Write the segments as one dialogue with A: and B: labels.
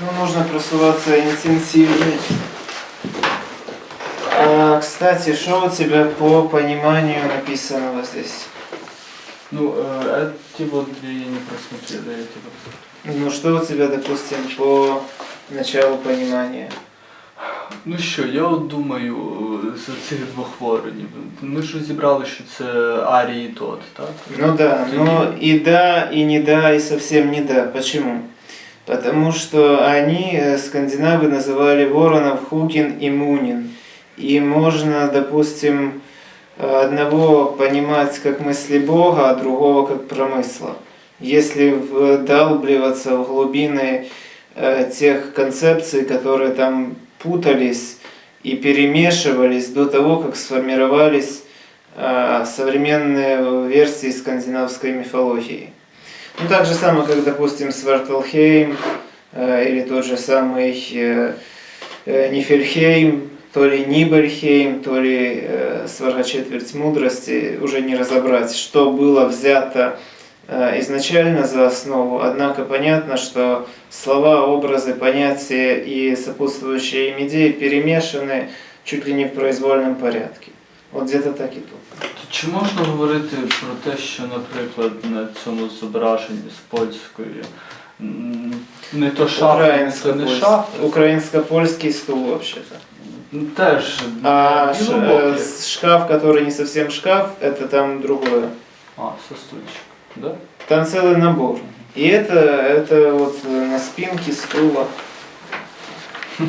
A: Ну, нужно просуваться интенсивнее. А, кстати, что у тебя по пониманию написанного здесь?
B: Ну, э, эти вот две я не просмотрел, я эти вот.
A: Ну, что у тебя, допустим, по началу понимания?
B: Ну що, я от думаю е, з цих двох воронів. Ми ж розібрали, що це Арій і Тот, так?
A: Ну да, но и да, и не да, и совсем не да. Почему? Потому что они, э, скандинавы, называли воронов Хукин и Мунин. И можно, допустим, одного понимать как мысли Бога, а другого как промысла. Если вдалбливаться в глубины э, тех концепций, которые там путались и перемешивались до того, как сформировались э, современные версии скандинавской мифологии. Ну, так же самое, как, допустим, Сварталхейм э, или тот же самый э, э, Нифельхейм, то ли Нибельхейм, то ли э, Сварга четверть мудрости, уже не разобрать, что было взято э, изначально за основу. Однако понятно, что слова, образы, понятия и сопутствующие им идеи перемешаны чуть ли не в произвольном порядке. Вот где-то так и тут.
B: То Чи можна говорити про те, що, наприклад, на цьому зображенні з польської м, не то шаф, не то не шаф,
A: Украинско-польский стул вообще-то.
B: ну, теж
A: А ш-
B: білобокі.
A: э, с- шкаф, который не совсем шкаф, это там другое.
B: А, со стульчик, да?
A: Там целый набор. И это, это вот э, на спинке стула.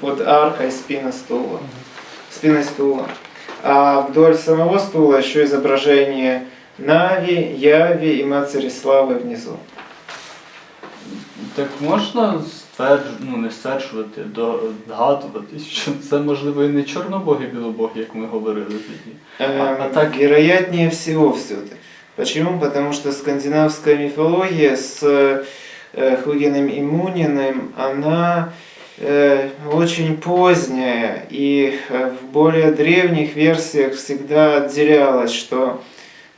A: Вот арка и спина стула. Спина стула. А вдоль самого стула еще изображение Нави, Яви и Матери Славы внизу.
B: Так можна ствердж... ну, не стверджувати, догадувати, що це можливо і не чорнобоги білобоги, як ми говорили тоді.
A: Эм,
B: а так-
A: Вероятнее всего все-таки. Почему? Потому что скандинавская мифология с э, Хугиным и Муниным, она э, очень поздняя и э, в более древних версиях всегда отделялось, что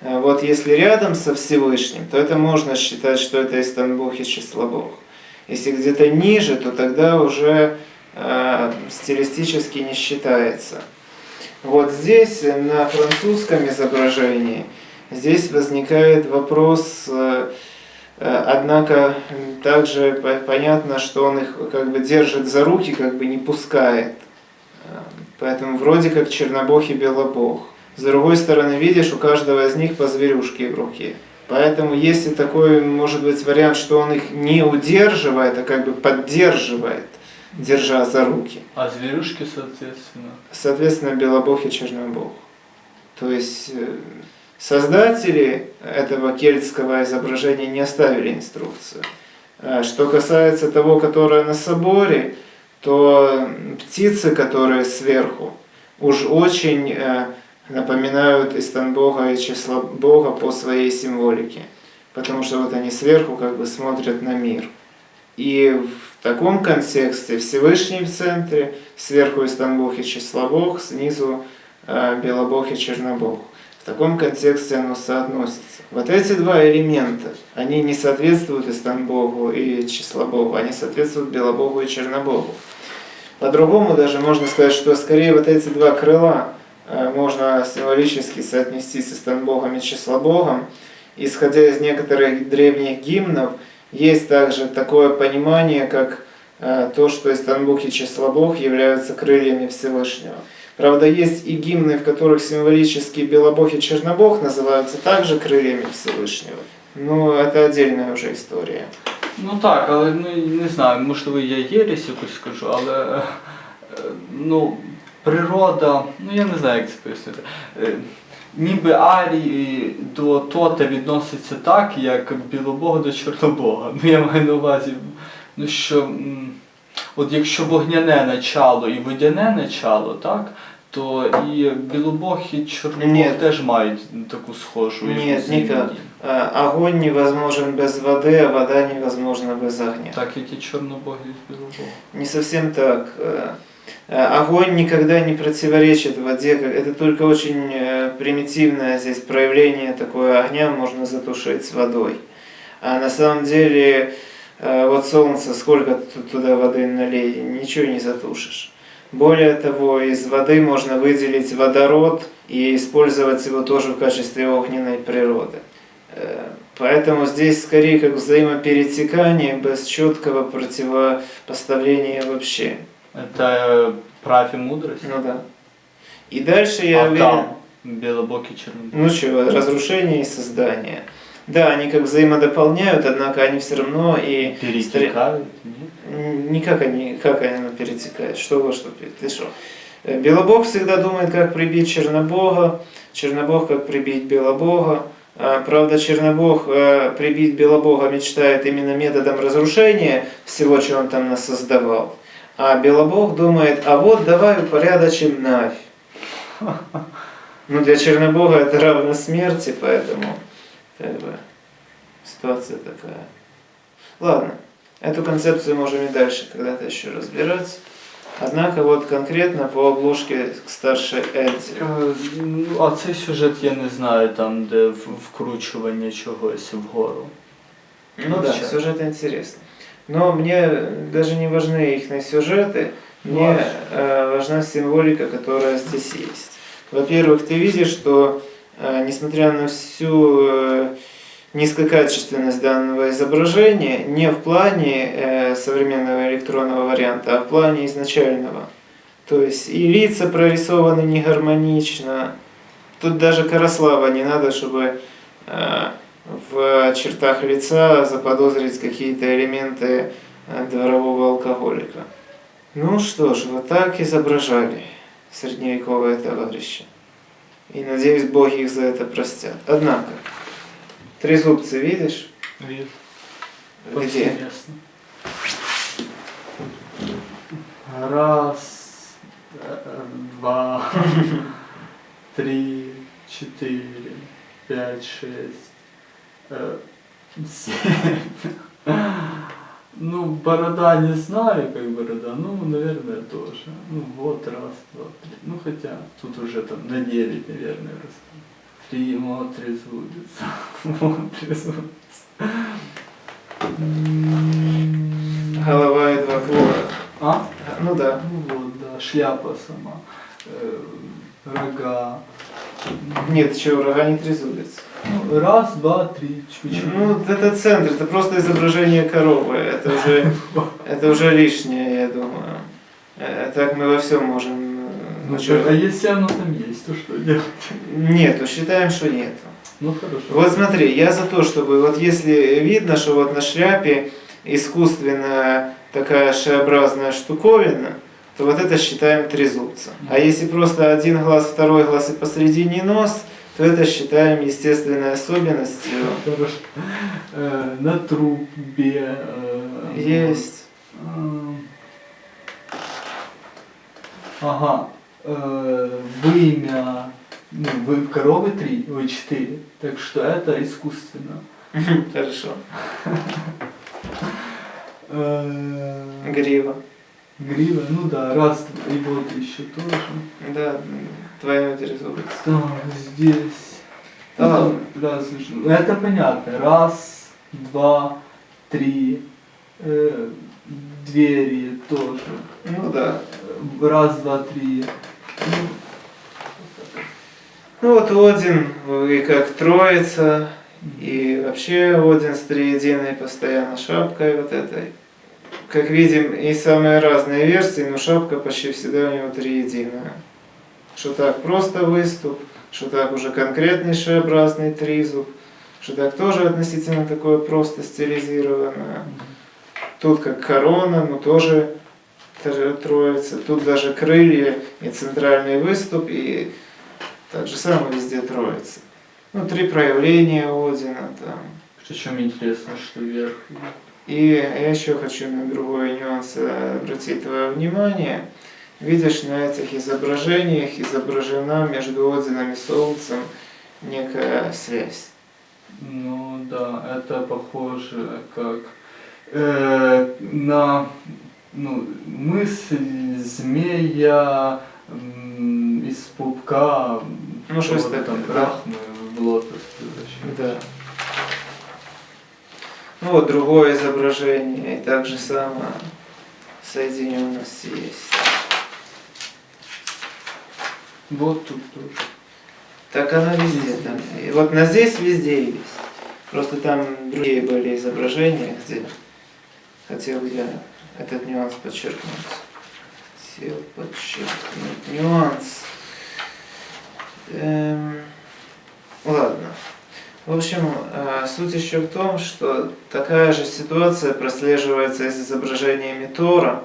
A: э, вот если рядом со Всевышним, то это можно считать, что это Истанбух и Числобог. Если где-то ниже, то тогда уже э, стилистически не считается. Вот здесь, э, на французском изображении, здесь возникает вопрос, э, э, однако м, также по- понятно, что он их как бы держит за руки, как бы не пускает. Э, Поэтому вроде как Чернобог и Белобог. С другой стороны, видишь, у каждого из них по зверюшке в руке. Поэтому если такой может быть вариант, что он их не удерживает, а как бы поддерживает, держа за руки.
B: А звірюшки, соответственно.
A: Соответственно, Белобог и Чернобог. То есть э, создатели этого кельтского изображения не оставили инструкцию. А Что касается того, которое на соборе, то птицы, которые сверху, уж очень э, напоминают Истанбога и числа Бога по своей символике. Потому что вот они сверху как бы смотрят на мир. И в таком контексте Всевышний в центре, сверху Истанбог и Числобог, снизу э, Белобог и Чернобог. В таком контексте оно соотносится. Вот эти два элемента, они не соответствуют Истанбогу и Числобогу, они соответствуют Белобогу и Чернобогу. По-другому даже можно сказать, что скорее вот эти два крыла э, можно символически соотнести с Истанбогом и Числобогом. Исходя из некоторых древних гимнов, есть также такое понимание, как э, то, что Истанбук и Числобог являются крыльями Всевышнего. Правда, есть и гимны, в которых символически Белобог и Чернобог называются также крыльями Всевышнего. Но это отдельная уже история.
B: Ну так, але ну не знаю, можливо, я єресь якусь скажу, але е, е, ну, природа, ну я не знаю, як це пояснити. Е, Ніби Арій до Тота відноситься так, як Білобога до Чорнобога. Ну я маю на увазі, ну що м, от якщо вогняне начало і водяне начало, так, то і Білобог і Чорнобог
A: Ні.
B: теж мають таку схожу.
A: Нет,
B: якусь
A: никак.
B: взаємодію.
A: Э, Огонь невозможен без воды, а вода невозможна без огня.
B: Так, як і Чорнобог і Білобог.
A: Не совсем так. Э, э, Огонь никогда не противоречит воде. как- Это только очень э, примитивное здесь проявление такое огня можно затушить с водой. А на самом деле э, вот солнце, сколько ту- туда воды налей, ничего не затушишь. Более того, из воды можно выделить водород и использовать его тоже в качестве огненной природы. Э, Поэтому здесь скорее как взаимоперетекание без четкого противопоставления вообще.
B: Это правь и мудрость.
A: Ну да. И дальше я
B: а
A: уверен...
B: там белобокий чернобог.
A: Ну что, разрушение и создание. Да, они как взаимодополняют, однако они все равно и...
B: Перетекают, нет?
A: Никак они, как они перетекают, что во что, ты что? Э, Белобог всегда думает, как прибить Чернобога, Чернобог, как прибить Белобога. А, Правда, Чернобог э, прибить Белобога мечтает именно методом разрушения всего, что он там насоздавал. А Белобог думает, а вот давай упорядочим Навь. Ну, для Чернобога это равно смерти, поэтому как бы, ситуация такая. Ладно, эту концепцию можем и дальше когда-то еще разбирать. Однако вот конкретно по обложке к старшей Эльзе.
B: Е, Ну, а цей сюжет я не знаю, там, де в- вкручування чогось вгору.
A: Ну да,
B: Сейчас.
A: сюжет интересный. Но мне даже не важны их сюжеты, мне э, важна символика, которая здесь есть. Во-первых, ты видишь, что э, несмотря на всю э, низкокачественность данного изображения, не в плане э, современного электронного варианта, а в плане изначального. То есть и лица прорисованы не гармонично. Тут даже Караслава не надо, чтобы э, в чертах лица заподозрить какие-то элементы дворового алкоголика. Ну что ж, вот так изображали средневековые товарищи. И надеюсь, боги их за это простят. Однако, трезубцы видишь?
B: Вид.
A: Где?
B: Повсеместно. Раз, два, три, четыре, пять, шесть, э, семь. Ну, борода не знаю, как борода, ну, наверное, тоже. Ну, вот, раз, два, три. Ну, хотя, тут уже там на девять, наверное, раз. Три, вот, трезубец. Вот. М,
A: Голова и два клора.
B: А?
A: Ну да.
B: Ну вот, да, шляпа сама, э, рога.
A: Нет, что, врага не трезубец.
B: Ну, раз, два, три, чуть-чуть.
A: Ну, это центр, это просто изображение коровы. Это уже, это уже лишнее, я думаю. Э, Так мы во всем можем... э,
B: Ну, а если оно там есть, то что делать?
A: Нету, считаем, что нету.
B: Ну хорошо.
A: Вот смотри, я за то, чтобы вот если видно, что вот на шляпе искусственная такая шеобразная штуковина, то вот это считаем трезубцем. А если просто один глаз, второй глаз и посередине нос, то это считаем естественной особенностью.
B: Хорошо. Э, на трубе. э,
A: Есть.
B: Э, Ага. Вымя. Ну, вы коровы три, ой, четыре. Так что это искусственно.
A: Хорошо. Грива.
B: Грива, ну да, раз, и вот еще тоже.
A: Да, м, двойной трезубец.
B: Так, здесь.
A: Да
B: Ну,
A: ладно.
B: это понятно. Раз, два, три. Э, двери тоже.
A: Ну да.
B: Раз, два, три. Ну,
A: Ну вот Один, и как Троица, и вообще Один с триединой постоянно шапкой вот этой. Как видим, и самые разные версии, но шапка почти всегда у него триединая. Что так просто выступ, что так уже конкретный шеобразный тризуб, что так тоже относительно такое просто стилизированное. Тут как корона, но тоже тр- троица. Тут даже крылья и центральный выступ, и так же самое везде троица. Ну, три проявления Одина там.
B: Причем интересно, что вверх.
A: И я еще хочу на другой нюанс э, обратить твое внимание. Видишь, на этих изображениях изображена между Одином и Солнцем некая связь.
B: Ну да, это похоже как э, на ну, мысль змея м, из пупка
A: Ну, что это
B: там
A: да.
B: брахмы в лотос.
A: Да. Ну вот другое изображение, и так же самое соединенность есть.
B: Вот тут тоже.
A: Так она везде там. И вот на здесь везде есть. Просто там другие были изображения, где хотел я этот нюанс подчеркнуть. Хотел подчеркнуть нюанс. Эм, ладно. В общем, э, суть еще в том, что такая же ситуация прослеживается и с изображениями Тора,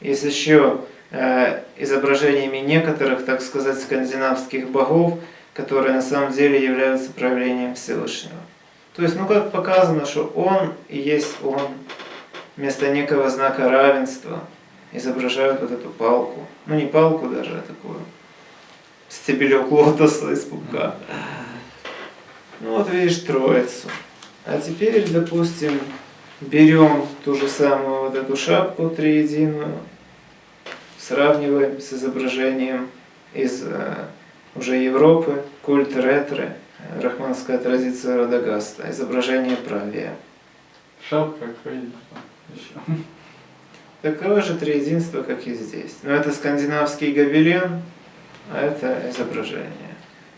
A: и с еще э, изображениями некоторых, так сказать, скандинавских богов, которые на самом деле являются проявлением Всевышнего. То есть, ну как показано, что Он и есть Он, вместо некого знака равенства изображают вот эту палку. Ну не палку даже, а такую стебелек лотоса из пупка. Ну вот видишь троицу. А теперь, допустим, берем ту же самую вот эту шапку триединую, сравниваем с изображением из э, уже Европы, культ ретро, э, рахманская традиция Радагаста, изображение правия.
B: Шапка, крылья. Еще.
A: Такое же триединство, как и здесь. Но это скандинавский гобелен, а это изображение.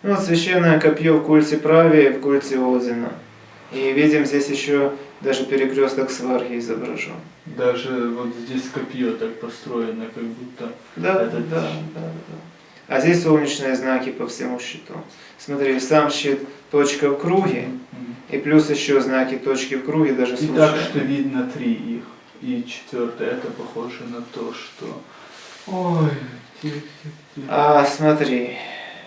A: Ну, вот священное копье в культе правия и в культе Одина. И видим здесь еще даже перекресток сварги изображен.
B: Даже вот здесь копье так построено, как будто.
A: Да,
B: Это
A: да, да, да. А здесь солнечные знаки по всему щиту. Смотри, сам щит точка в круге,
B: Мгм.
A: и плюс еще знаки точки в круге даже
B: И так, что видно три их. И четвертое, это похоже на то, что... Ой, тихо, тихо.
A: А смотри,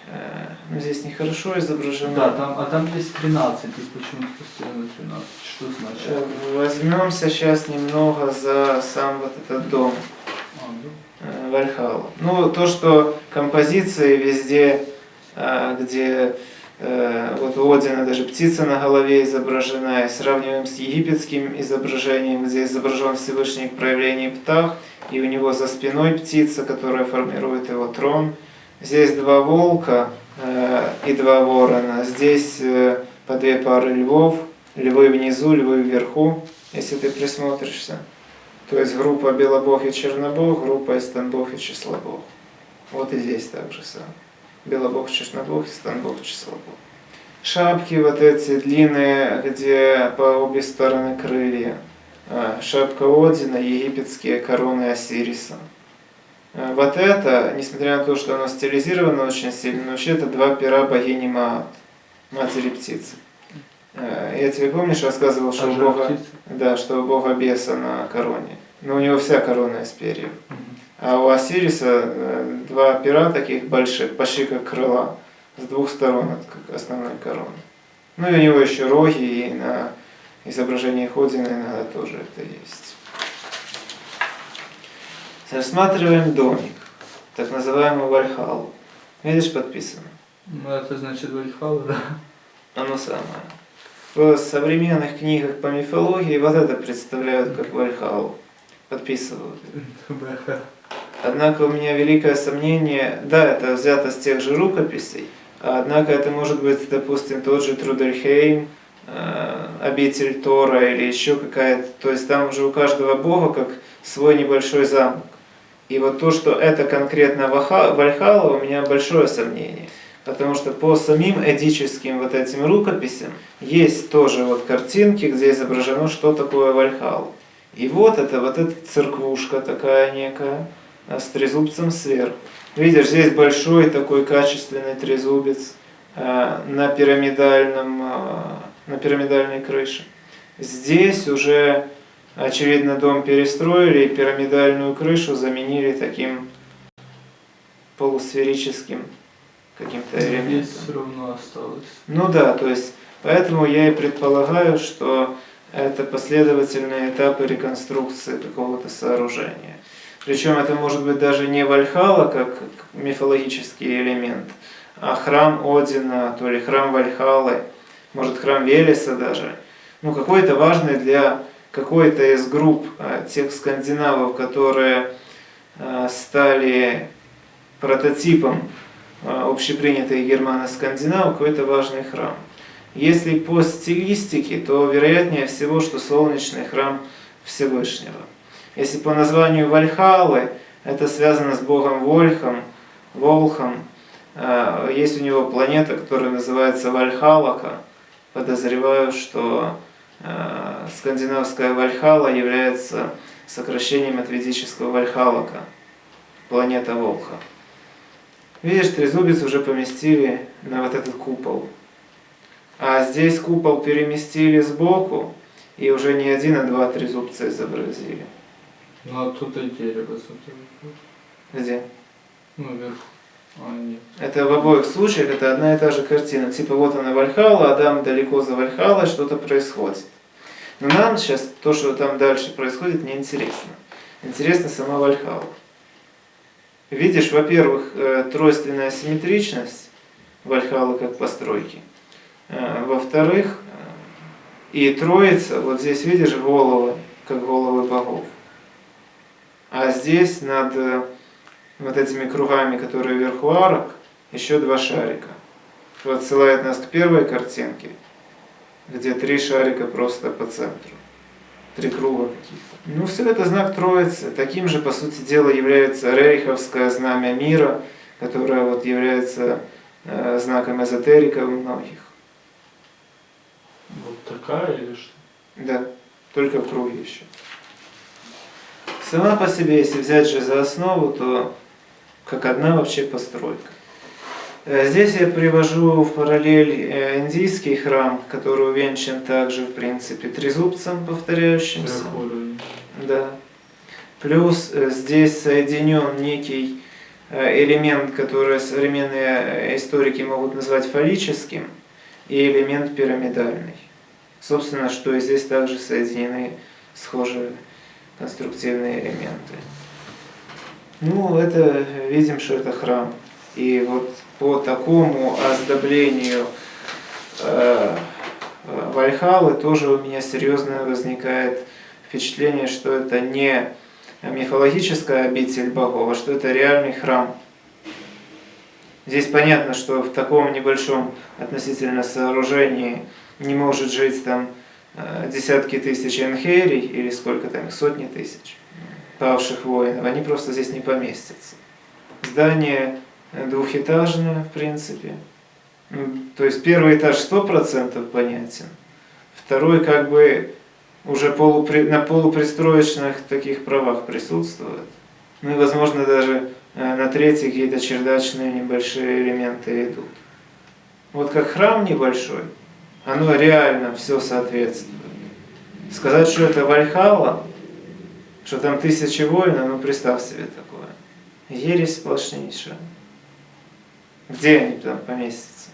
A: э, ну, здесь нехорошо изображено.
B: Да, там, а там есть 13, и почему-то постоянно 13. Что значит?
A: Э, Возьмемся сейчас немного за сам вот этот дом.
B: А, да?
A: э, Вальхалла. Ну, то, что композиции везде, э, где э, вот у Одина даже птица на голове изображена, и сравниваем с египетским изображением, где изображен Всевышний в проявлении птах, и у него за спиной птица, которая формирует его трон. Здесь два волка э, и два ворона. Здесь э, по две пары львов, львы внизу, львы вверху, если ты присмотришься. То есть группа Белобог и Чернобог, группа Истанбог и Числобог. Вот и здесь так же самое. Белобог, Чернобог, Истанбог, Числобог. Шапки вот эти длинные, где по обе стороны крылья. А, Шапка Одина, египетские короны Осириса. А, Вот это, несмотря на то, что оно стилизировано очень сильно, но вообще это два пера богини Маат, матери птицы. А, Я тебе помнишь, рассказывал, что
B: А
A: у Бога...
B: птицы?
A: Да, что у бога беса на короне. Но у него вся корона из перьев. А у Осириса э, два пера таких больших, почти как крыла, с двух сторон от как основной короны. Ну и у него еще роги, и на изображении Ходина иногда тоже это есть. Рассматриваем домик, так называемую Вальхалу. Видишь, подписано.
B: Ну, это значит Вальхалла, да?
A: Оно самое. В современных книгах по мифологии вот это представляют как Вальхалу. Подписывают. Однако у меня великое сомнение, да, это взято с тех же рукописей, а однако это может быть, допустим, тот же Трудельхейм, э, обитель Тора или еще какая-то, то есть там уже у каждого бога как свой небольшой замок. И вот то, что это конкретно Вальхалла, у меня большое сомнение. Потому что по самим эдическим вот этим рукописям есть тоже вот картинки, где изображено, что такое Вальхалла. И вот это, вот эта церквушка такая некая, а, с трезубцем сверху. Видишь, здесь большой такой качественный трезубец а, на пирамидальном, а, на пирамидальной крыше. Здесь уже, очевидно, дом перестроили и пирамидальную крышу заменили таким полусферическим каким-то
B: Здесь
A: элементом.
B: все равно осталось.
A: Ну да, то есть поэтому я и предполагаю, что это последовательные этапы реконструкции какого-то сооружения. Причем это может быть даже не Вальхала как мифологический элемент, а храм Одина, то ли храм Вальхалы, может храм Велеса даже. Ну какой-то важный для какой-то из групп а, тех скандинавов, которые а, стали прототипом а, общепринятых германо-скандинав, какой-то важный храм. Если по стилистике, то вероятнее всего, что солнечный храм Всевышнего. Если по названию Вальхалы, это связано с богом Вольхом, Волхом. Есть у него планета, которая называется Вальхалака. Подозреваю, что скандинавская Вальхала является сокращением от ведического Вальхалака, планета Волха. Видишь, трезубец уже поместили на вот этот купол. А здесь купол переместили сбоку, и уже не один, а два трезубца изобразили.
B: Ну а тут и дерево смотрю.
A: Где?
B: Ну, вверху. А.
A: Это в обоих случаях это одна и та же картина. Типа вот она Вальхала, Адам далеко за Вальхалой, что-то происходит. Но нам сейчас то, что там дальше происходит, не интересно. Интересна сама Вальхала. Видишь, во-первых, э, тройственная симметричность Вальхалы как постройки. Э, Во-вторых, э, и троица, вот здесь видишь головы, как головы богов. А здесь над вот этими кругами, которые вверху арок, еще два шарика. Что отсылает нас к первой картинке, где три шарика просто по центру. Три круга каких-то. Ну, все это знак Троицы. Таким же, по сути дела, является Рейховское знамя мира, которое вот является э, знаком эзотерика у многих.
B: Вот такая или что?
A: Да, только в круге еще. Сама по себе, если взять же за основу, то как одна вообще постройка. Э, Здесь я привожу в параллель э, индийский храм, который увенчан также, в принципе, трезубцем повторяющимся. Да. Плюс э, здесь соединен некий элемент, который современные историки могут назвать фаллическим, и элемент пирамидальный. Собственно, что и здесь также соединены схожие конструктивные элементы. Ну, это видим, что это храм. И вот по такому оздоблению э, э, Вальхалы тоже у меня серьезное возникает впечатление, что это не мифологическая обитель богов, а что это реальный храм. Здесь понятно, что в таком небольшом относительно сооружении не может жить там э, десятки тысяч энхерий или сколько там, сотни тысяч павших воинов. Они просто здесь не поместятся. Здание двухэтажное, в принципе. Ну, То есть первый этаж сто процентов понятен. Второй как бы уже полупри, на полупристроечных таких правах присутствует. Ну и, возможно, даже э, на третий какие-то чердачные небольшие элементы идут. Вот как храм небольшой, оно реально все соответствует. Сказать, что это Вальхала, что там тысячи воинов, ну представь себе такое. Ересь сплошнейшая. Где они там поместятся?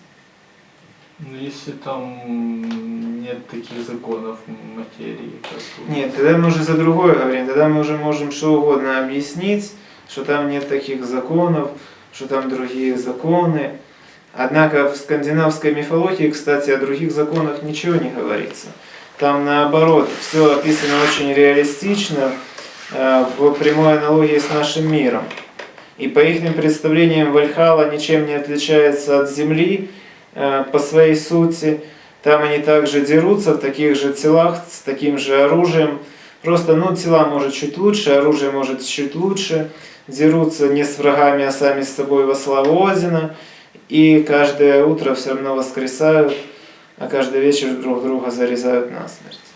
B: Ну, если там нет таких законов материи, как
A: Нет, тогда мы уже за другое говорим. Тогда мы уже можем что угодно объяснить, что там нет таких законов, что там другие законы. Однако в скандинавской мифологии, кстати, о других законах ничего не говорится. Там наоборот, все описано очень реалистично, э, в прямой аналогии с нашим миром. И по их представлениям Вальхала ничем не отличается от Земли э, по своей сути. Там они также дерутся в таких же телах, с таким же оружием. Просто, ну, тела может чуть лучше, оружие может чуть лучше. Дерутся не с врагами, а сами с собой во славу Одина. И каждое утро все равно воскресают, а каждый вечер друг друга зарезают насмерть.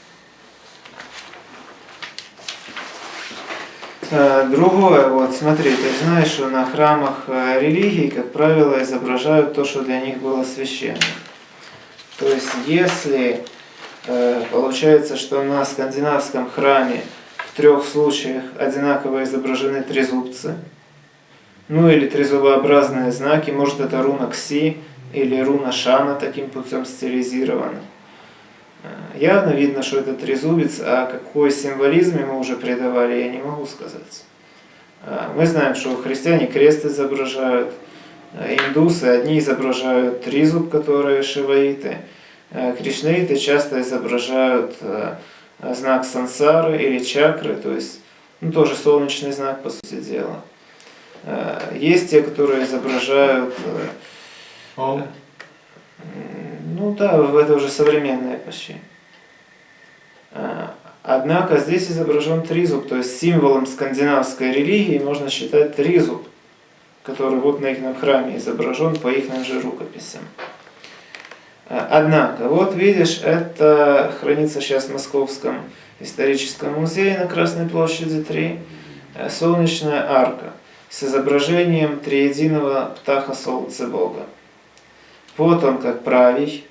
A: Другое, вот смотри, ты знаешь, что на храмах э, религии, как правило, изображают то, что для них было священным. То есть, если э, получается, что на скандинавском храме в трех случаях одинаково изображены трезубцы, ну или трезубообразные знаки, может это руна Кси или руна Шана таким путем стилизирована. Явно видно, что это трезубец, а какой символизм ему уже придавали, я не могу сказать. Э, Мы знаем, что христиане крест изображают, э, индусы одни изображают тризуб, которые шиваиты, э, кришнаиты часто изображают знак сансары или чакры, то есть ну, тоже солнечный знак, по сути дела. Есть те, которые изображают э,
B: Ом.
A: Ну да, это уже современное почти. А, Однако здесь изображен тризуб, то есть символом скандинавской религии можно считать тризуб, который вот на их храме изображен по их же рукописям. А, Однако, вот видишь, это хранится сейчас в Московском историческом музее на Красной площади 3, э, солнечная арка с изображением триединого птаха Солнца Бога. Вот он как правий,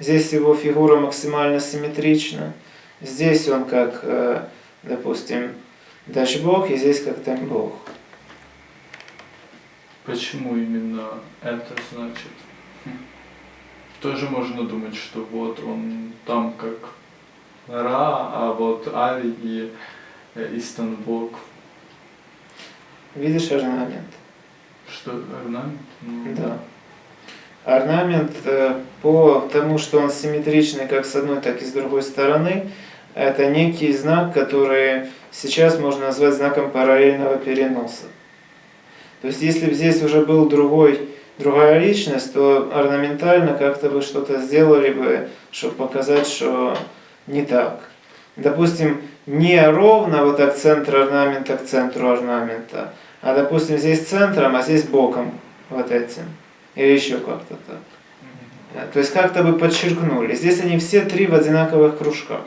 A: здесь его фигура максимально симметрична, здесь он как, э, допустим, Дач Бог, и здесь как Тем Бог.
B: Почему именно это значит? Тоже можно думать, что вот он там как Ра, а вот Ари и э, Истанбул.
A: Видишь орнамент?
B: Что, орнамент? Ну,
A: Да. Орнамент э, по тому, что он симметричный как с одной, так и с другой стороны, это некий знак, который сейчас можно назвать знаком параллельного переноса. То есть если бы здесь уже был другой, другая личность, то орнаментально как-то бы что-то сделали бы, чтобы показать, что не так. Допустим, не ровно вот так центр орнамента к центру орнамента, а допустим здесь центром, а здесь боком вот этим. Или еще как-то так.
B: мгм.
A: То есть как-то бы подчеркнули. Здесь они все три в одинаковых кружках.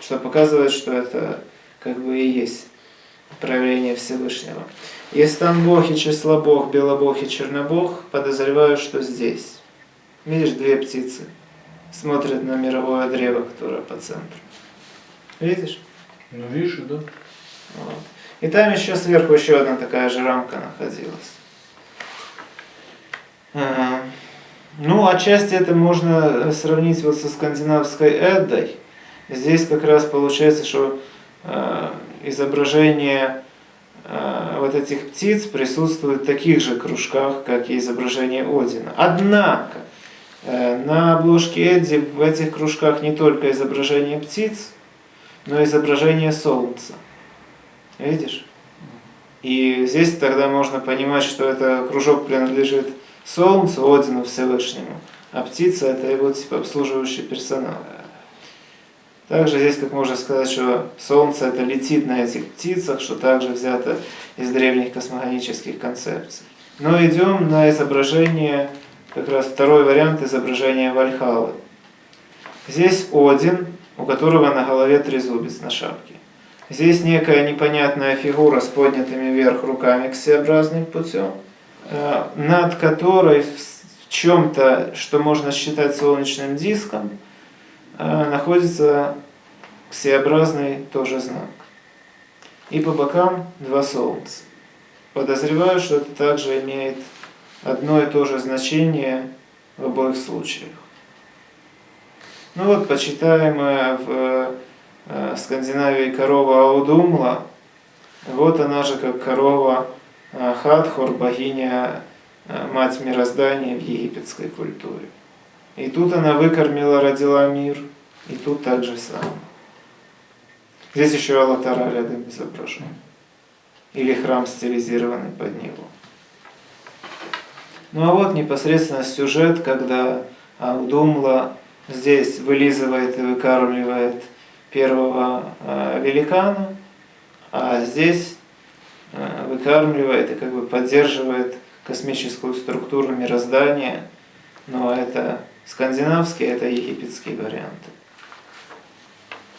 A: Что показывает, что это как бы и есть проявление Всевышнего. Если там Бог и числобог, белобог и чернобог, подозреваю, что здесь. Видишь, две птицы смотрят на мировое древо, которое по центру. Видишь?
B: Ну, вижу, да.
A: Вот. И там еще сверху еще одна такая же рамка находилась. Ну, отчасти это можно сравнить вот со скандинавской Эддой. Здесь как раз получается, что э, изображение э, вот этих птиц присутствует в таких же кружках, как и изображение Одина. Однако, э, на обложке Эдди в этих кружках не только изображение птиц, но изображение Солнца. Видишь? И здесь тогда можно понимать, что это кружок принадлежит Солнцу, Одину Всевышнему, а птица это его типа обслуживающий персонал. Также здесь, как можно сказать, что Солнце это летит на этих птицах, что также взято из древних космогонических концепций. Но идем на изображение, как раз второй вариант изображения Вальхалы. Здесь Один, у которого на голове трезубец на шапке. Здесь некая непонятная фигура с поднятыми вверх руками ксеобразным путем, э, над которой в чем-то, что можно считать солнечным диском, э, находится ксеобразный тоже знак. И по бокам два солнца. Подозреваю, что это также имеет одно и то же значение в обоих случаях. Ну вот, почитаемая в э, Скандинавии корова Аудумла, вот она же как корова э, Хатхор, богиня, э, мать мироздания в египетской культуре. И тут она выкормила, родила мир, и тут так же самое. Здесь еще Алатара рядом изображен. Или храм, стилизированный под него. Ну а вот непосредственно сюжет, когда Аудумла здесь вылизывает и выкармливает первого э, великана, а здесь выкармливает и как бы поддерживает космическую структуру мироздания, но это скандинавский, это египетский вариант.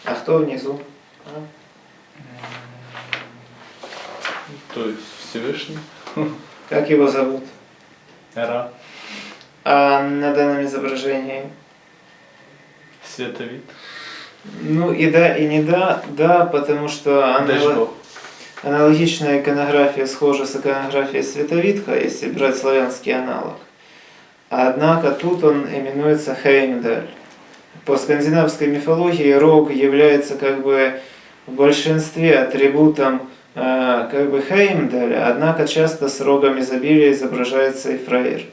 A: А кто внизу? А?
B: То есть Всевышний.
A: Как его зовут?
B: Ра.
A: А на данном изображении?
B: Световид.
A: Ну и да, и не да, да, потому что анало-
B: Дажбог.
A: Аналогичная иконография схожа с иконографией Световидха, если брать славянский аналог. Однако тут он именуется Хеймдаль. По скандинавской мифологии рог является как бы в большинстве атрибутом э, как бы Хеймдаля, однако часто с рогом изобилия изображается и фраер.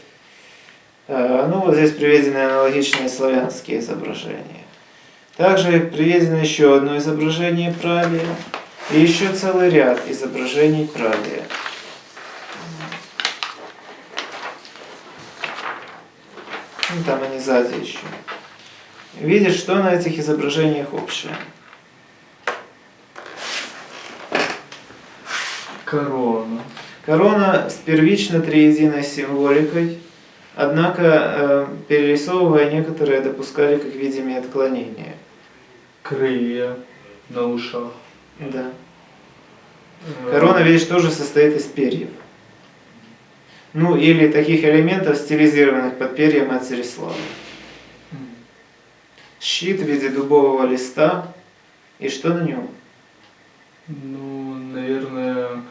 A: Э, ну вот здесь приведены аналогичные славянские изображения. Также приведено еще одно изображение правия и еще целый ряд изображений правия. ну там они сзади еще, видишь, что на этих изображениях общее.
B: Корона.
A: Корона с первично триединой символикой, однако э, перерисовывая некоторые допускали как видимые отклонения.
B: Крылья на ушах.
A: Да. Корона, видишь, тоже состоит из перьев. Ну, или таких элементов, стилизированных под перья матери славы. Щит в виде дубового листа. И что на нем?
B: Ну, наверное,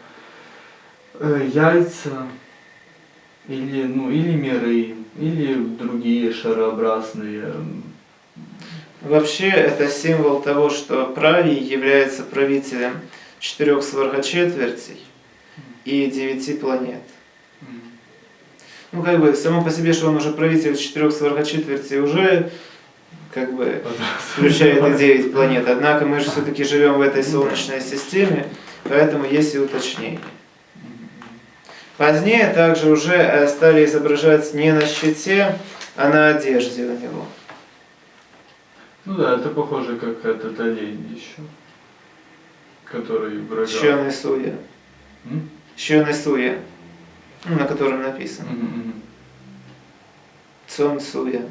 B: э, яйца. Или, ну, или миры, или другие шарообразные.
A: Вообще, это символ того, что Правий является правителем четырех свархочетвертей и девяти планет. Ну, как бы, само по себе, что он уже правитель четырех свархочетвертей, уже как бы включает и 9 планет. Однако мы же все-таки живем в этой Солнечной системе, поэтому есть и уточнение. Позднее также уже э, стали изображать не на щите, а на одежде у него.
B: Ну да, это похоже как этот олень еще. Который врага.
A: Щеный суя.
B: М?
A: Щеный суя. Ну, на котором написано.
B: Мгм,
A: суя.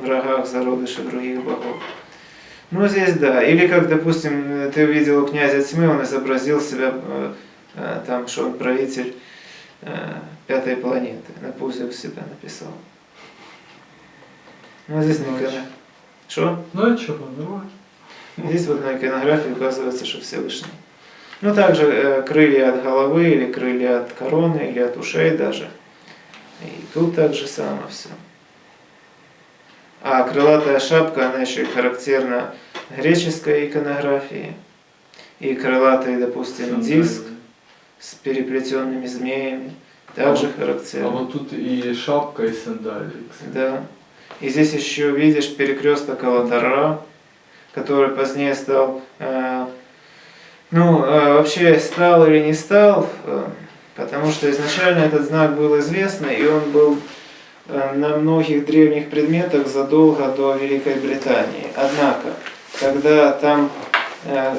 A: Врагах зародыша других богов. Ну, здесь да. Или как, допустим, э, ты увидел у князя тьмы, он изобразил себя э, э, там, что он правитель э, пятой планеты. На пузе у себя написал. Ну, здесь на
B: Ну,
A: иконе- Что?
B: Ну а чего, нормально.
A: Здесь вот на иконографии указывается, что Всевышний. Ну, также э, крылья от головы, или крылья от короны, или от ушей даже. И тут так же самое все. А крылатая шапка, она еще и характерна греческой иконографии. И крылатый, допустим, диск с переплетенными змеями также
B: А
A: характерно.
B: вот тут и шапка, и сандалии, кстати.
A: Да. И здесь еще видишь перекресток Алатара, который позднее стал, э, ну, э, вообще стал или не стал, э, потому что изначально этот знак был известный, и он был э, на многих древних предметах задолго до Великой Британии. Однако, когда там, э,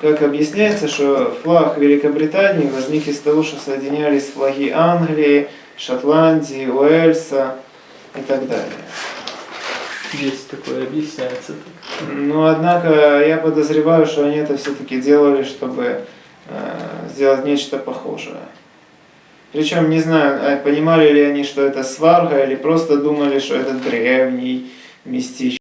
A: как объясняется, что флаг Великобритании возник из того, что соединялись флаги Англии, Шотландии, Уэльса и так далее.
B: Есть такое, объясняется так.
A: Но, однако, я подозреваю, что они это все-таки делали, чтобы э, сделать нечто похожее. Причем не знаю, а понимали ли они, что это сварга, или просто думали, что это древний мистический